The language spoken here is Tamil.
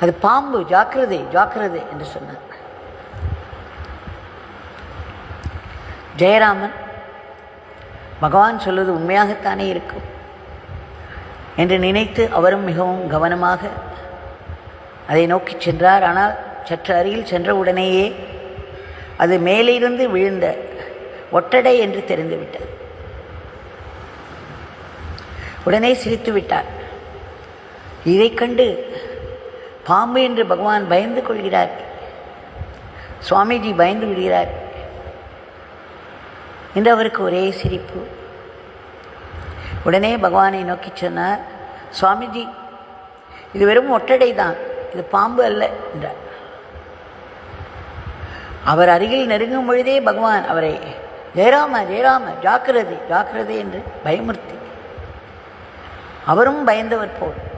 அது பாம்பு ஜாக்கிரதை ஜாக்கிரதை என்று சொன்னார். ஜெயராமன் பகவான் சொல்வது உண்மையாகத்தானே இருக்கும். என்று நினைத்து அவரும் மிகவும் கவனமாக அதை நோக்கி சென்றார். ஆனால் சற்று அருகில் சென்ற உடனேயே அது மேலிருந்து விழுந்த ஒட்டடை என்று தெரிந்துவிட்டது. உடனே சிரித்து விட்டார் இதைக் கண்டு பாம்பு என்று பகவான் பயந்து கொள்கிறார். சுவாமிஜி பயந்து விடுகிறார். என்று அவருக்கு ஒரே சிரிப்பு. உடனே பகவானை நோக்கி சொன்னார் சுவாமிஜி இது வெறும் ஒட்டடை தான் இது பாம்பு அல்ல என்றார். அவர் அருகில் நெருங்கும் பொழுதே பகவான் அவரை ஜெயராம ஜெயராம ஜாக்கிரதை ஜாக்கிரதை என்று பயமுறுத்தி அவரும் பயந்தவர் போல்.